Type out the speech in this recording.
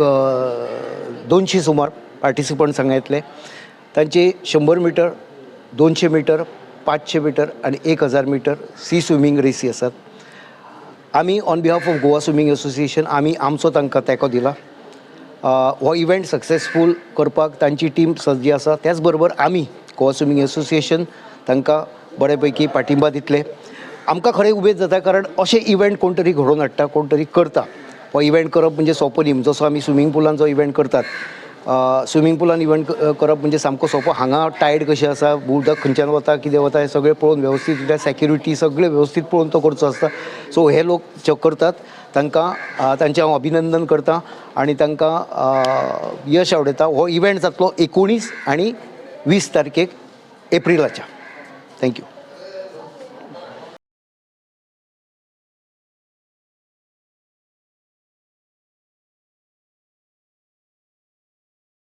दोनशे सुमार पार्टिसिपंट सांगितले. त्यांचे शंबर मिटर दोनशे मिटर पाचशे मिटर आणि एक हजार मिटर सी स्विमींग रेसी आसात आमी on behalf of Goa swimming association आमी आमचो तांकां तेंको दिला. हो इव्हेंट सक्सेसफूल करपाक तांची टीम सज्ज आसा त्याच बरोबर आमी गोवा स्विमींग असोसिएशन तांकां बरे पैकी पाठिंबा दितले. आमकां खरें उमेद जाता कारण असे इव्हेंट कोण तरी घडोवन हाडटा कोण तरी करता. हो इव्हेंट करप म्हणजे सोंपो न्ही जसो आमी स्विमींग पुलान जो इव्हेंट करतात स्विमींग पुलान इव्हेंट करप म्हणजे सामको सोंपो. हांगा टायड कशें आसा उदक खंयच्यान वता कितें वता हें सगळें पळोवन वेवस्थीत सेक्युरिटी सगळें वेवस्थीत पळोवन तो करचो आसता. सो हे लोक जे करतात. तांकां तांचें हांव अभिनंदन करतां आनी तांकां यश आवडयता हो इव्हेंट जातलो एकोणीस आनी वीस तारखेक एप्रिलाच्या. थँक्यू